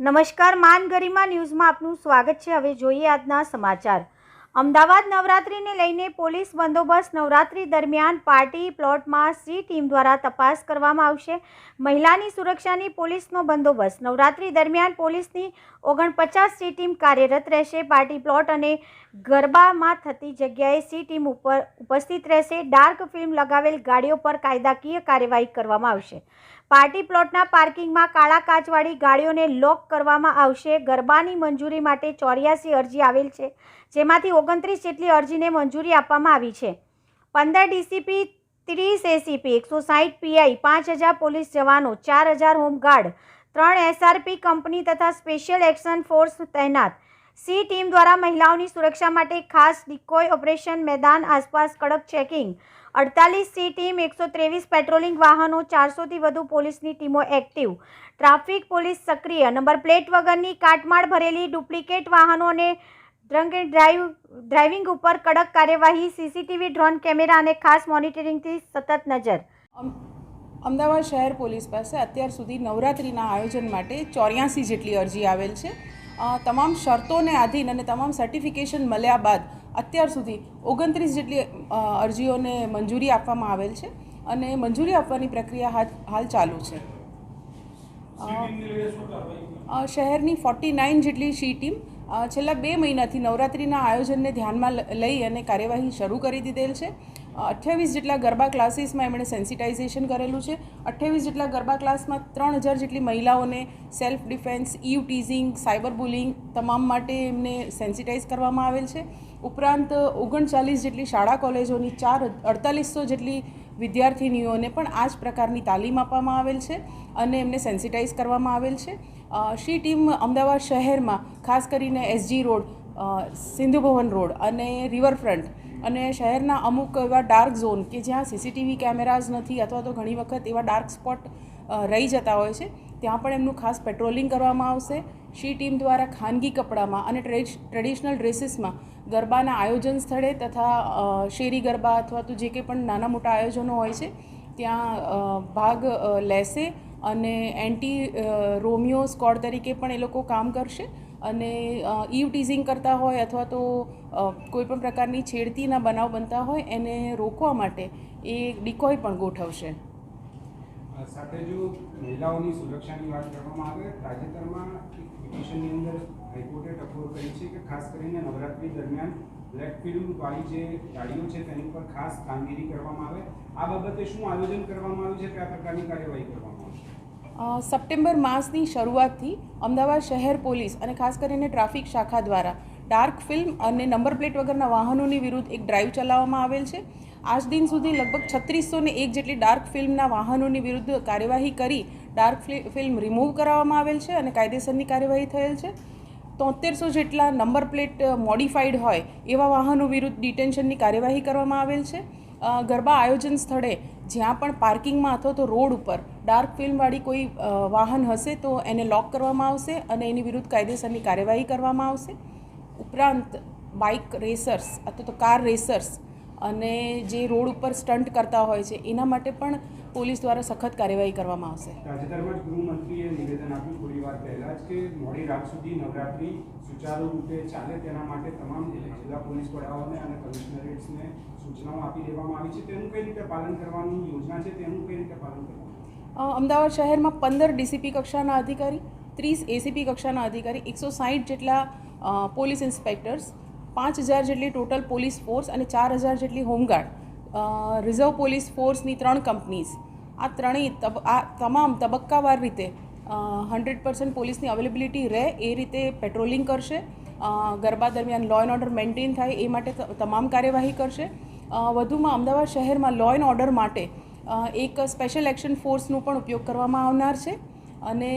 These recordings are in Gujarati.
નમસ્કાર માન ગરિમા ન્યૂઝમાં આપનું સ્વાગત છે. હવે જોઈએ આજના સમાચાર. અમદાવાદ નવરાત્રિને લઈને પોલીસ બંદોબસ્ત નવરાત્રિ દરમિયાન પાર્ટી પ્લોટમાં સી ટીમ દ્વારા તપાસ કરવામાં આવશે. મહિલાની સુરક્ષાની પોલીસનો બંદોબસ્ત. નવરાત્રિ દરમિયાન પોલીસની ઓગણપચાસ સી ટીમ કાર્યરત રહેશે. પાર્ટી પ્લોટ અને ગરબામાં થતી જગ્યાએ સી ટીમ ઉપર ઉપસ્થિત રહેશે. ડાર્ક ફિલ્મ લગાવેલ ગાડીઓ પર કાયદાકીય કાર્યવાહી કરવામાં આવશે. પાર્ટી પ્લોટના પાર્કિંગમાં કાળા કાચવાળી ગાડીઓને લોક કરવામાં આવશે. ગરબાની મંજૂરી માટે ચોર્યાસી અરજી આવેલ છે, જેમાંથી ઓગણત્રીસ જેટલી અરજીને મંજૂરી આપવામાં આવી છે. પંદર ડીસીપી, ત્રીસ એસીપી, એકસો સાહીઠ પીઆઈ, પાંચ હજાર પોલીસ જવાનો, ચાર હજાર હોમગાર્ડ, ત્રણ એસઆરપી કંપની તથા સ્પેશિયલ એક્શન ફોર્સ તૈનાત. સી ટીમ દ્વારા મહિલાઓની સુરક્ષા માટે ખાસ ડિકોય ઓપરેશન મેદાન આસપાસ કડક ચેકિંગ. અડતાલીસ સી ટીમ, એકસો ત્રેવીસ પેટ્રોલિંગ વાહનો, ચારસોથી વધુ પોલીસની ટીમો એક્ટિવ. ટ્રાફિક પોલીસ સક્રિય. નંબર પ્લેટ વગરની કાટમાળ ભરેલી ડુપ્લિકેટ વાહનો અને ડ્રંક એન્ડ ડ્રાઈવ ડ્રાઇવિંગ ઉપર કડક કાર્યવાહી, સીસીટીવી ડ્રોન કેમેરા અને ખાસ મોનિટરિંગથી સતત નજર. અમદાવાદ શહેર પોલીસ પાસે અત્યાર સુધી નવરાત્રિના આયોજન માટે ચોર્યાસી જેટલી અરજી આવેલ છે. તમામ શરતોને આધીન અને તમામ સર્ટિફિકેશન મળ્યા બાદ અત્યાર સુધી ઓગણત્રીસ જેટલી અરજીઓને મંજૂરી આપવામાં આવેલ છે અને મંજૂરી આપવાની પ્રક્રિયા હાલ ચાલુ છે. શહેરની ફોર્ટી નાઇન જેટલી સી ટીમ છેલ્લા બે મહિનાથી નવરાત્રિના આયોજનને ધ્યાનમાં લઈ અને કાર્યવાહી શરૂ કરી દીધેલ છે. અઠ્યાવીસ જેટલા ગરબા ક્લાસીસમાં એમણે સેન્સિટાઇઝેશન કરેલું છે. અઠ્યાવીસ જેટલા ગરબા ક્લાસમાં ત્રણ હજાર જેટલી મહિલાઓને self defence eve teasing cyber bullying તમામ માટે એમને સેન્સિટાઇઝ કરવામાં આવેલ છે. ઉપરાંત, ઓગણચાલીસ જેટલી શાળા કોલેજોની ચાર અડતાલીસો જેટલી વિદ્યાર્થિનીઓને પણ આ જ પ્રકારની તાલીમ આપવામાં આવેલ છે અને એમને સેન્સિટાઇઝ કરવામાં આવેલ છે. શી ટીમ અમદાવાદ શહેરમાં, ખાસ કરીને SG road Sindhu Bhavan road અને રિવરફ્રન્ટ અને શહેરના અમુક એવા ડાર્ક ઝોન કે જ્યાં સીસીટીવી કેમેરાઝ નથી અથવા તો ઘણી વખત એવા ડાર્ક સ્પોટ રહી જતા હોય છે, ત્યાં પણ એમનું ખાસ પેટ્રોલિંગ કરવામાં આવશે. શી ટીમ દ્વારા ખાનગી કપડામાં અને ટ્રેડિશનલ ડ્રેસીસમાં ગરબાના આયોજન સ્થળે તથા શેરી ગરબા અથવા તો જે કંઈ પણ નાના મોટા આયોજનો હોય છે, ત્યાં ભાગ લેશે અને એન્ટી રોમિયો સ્કોડ તરીકે પણ એ લોકો કામ કરશે. અને ઈવ ટીઝિંગ કરતા હોય અથવા તો કોઈપણ પ્રકારની છેડતીના બનાવ બનતા હોય એને રોકવા માટે એ ડિકોય પણ ગોઠવશે. સાથે જો મહિલાઓની સુરક્ષાની વાત કરવામાં આવે, તાજેતરમાં એક પિટિશનની અંદર હાઈકોર્ટે ટકોર કરી છે કે ખાસ કરીને નવરાત્રી દરમિયાન બ્લેક ફિલ્મ વાળી જે ગાડીઓ છે તેની ઉપર ખાસ કામગીરી કરવામાં આવે. આ બાબતે શું આયોજન કરવામાં આવ્યું છે કે આ પ્રકારની કાર્યવાહી કરવામાં આવશે? સપ્ટેમ્બર માસની શરૂઆતથી અમદાવાદ શહેર પોલીસ અને ખાસ કરીને ટ્રાફિક શાખા દ્વારા ડાર્ક ફિલ્મ અને નંબર પ્લેટ વગરના વાહનોની વિરુદ્ધ એક ડ્રાઈવ ચલાવવામાં આવેલ છે. આજ દિન સુધી લગભગ છત્રીસો ને એક જેટલી ડાર્ક ફિલ્મના વાહનોની વિરુદ્ધ કાર્યવાહી કરી ડાર્ક ફિલ્મ રિમૂવ કરાવવામાં આવેલ છે અને કાયદેસરની કાર્યવાહી થયેલ છે. તોતેરસો જેટલા નંબર પ્લેટ મોડિફાઈડ હોય એવા વાહનો વિરુદ્ધ ડિટેન્શનની કાર્યવાહી કરવામાં આવેલ છે. ગરબા આયોજન સ્થળે જ્યાં પણ પાર્કિંગમાં અથવા તો રોડ ઉપર ડાર્ક ફિલ્મવાળી કોઈ વાહન હશે તો એને લોક કરવામાં આવશે અને એની વિરુદ્ધ કાયદેસરની કાર્યવાહી કરવામાં આવશે. ઉપરાંત બાઇક રેસર્સ અથવા તો કાર રેસર્સ અને જે રોડ ઉપર સ્ટન્ટ કરતા હોય છે એના માટે પણ પોલીસ દ્વારા સખત કાર્યવાહી કરવામાં આવશે. તાજેતરમાં ગૃહમંત્રીએ નિવેદન આપ્યું થોડી વાર પહેલા જ કે મોડી રાત સુધી નવરાત્રી સુચારુ રૂપે ચાલે તેના માટે તમામ જિલ્લા પોલીસ વડાઓને અને કમિશનરેટ્સને સૂચનાઓ આપી દેવામાં આવી છે. તેનું કઈ રીતે પાલન કરવાની યોજના છે તેનું કઈ રીતે પાલન કરવાનું અમદાવાદ શહેરમાં પંદર ડીસીપી કક્ષાના અધિકારી ત્રીસ એસીપી કક્ષાના અધિકારી એકસો સાહીઠ જેટલા પોલીસ ઇન્સ્પેક્ટર્સ પાંચ હજાર જેટલી ટોટલ પોલીસ ફોર્સ અને ચાર હજાર જેટલી હોમગાર્ડ રિઝર્વ પોલીસ ફોર્સની ત્રણ કંપનીઝ. આ ત્રણેય આ તમામ તબક્કાવાર રીતે હંડ્રેડ પર્સન્ટ પોલીસની અવેલેબિલિટી રહે એ રીતે પેટ્રોલિંગ કરશે. ગરબા દરમિયાન લો એન્ડ ઓર્ડર મેન્ટેન થાય એ માટે તમામ કાર્યવાહી કરશે. વધુમાં અમદાવાદ શહેરમાં લો એન્ડ ઓર્ડર માટે એક સ્પેશિયલ એક્શન ફોર્સનો પણ ઉપયોગ કરવામાં આવનાર છે. અને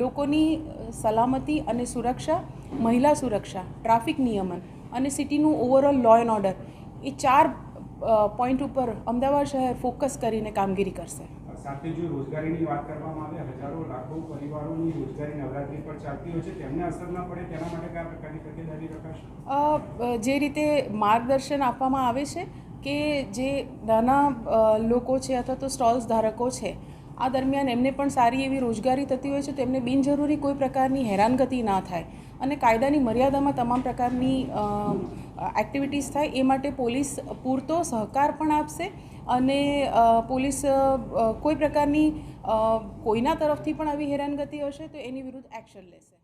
લોકોની સલામતી અને સુરક્ષા મહિલા સુરક્ષા ટ્રાફિક નિયમન અને સિટીનું ઓવરઓલ લો એન્ડ ઓર્ડર એ ચાર પોઈન્ટ ઉપર અમદાવાદ શહેર ફોકસ કરીને કામગીરી કરશે. સાથે જો રોજગારીની વાત કરવામાં આવે હજારો લાખો પરિવારોની રોજગારી નવરાત્રી પર ચાલતી હોય છે તેમને અસર ના પડે તેના માટે કયા પ્રકારની તકેદારી રખાશે? જે રીતે માર્ગદર્શન આપવામાં આવે છે કે જે નાના લોકો છે અથવા તો સ્ટોલ્સ ધારકો છે આ દરમિયાન એમને પણ સારી એવી રોજગારી થતી હોય છે, તો એમને બિનજરૂરી કોઈ પ્રકારની હેરાનગતિ ના થાય. અને કાયદાની મર્યાદામાં તમામ પ્રકારની એક્ટિવિટીઝ થાય, એ માટે પોલીસ પૂરતો સહકાર પણ આપશે અને પોલીસ કોઈ પ્રકારની કોઈના તરફથી પણ આવી હેરાનગતિ હશે, તો એની વિરુદ્ધ એક્શન લેશે.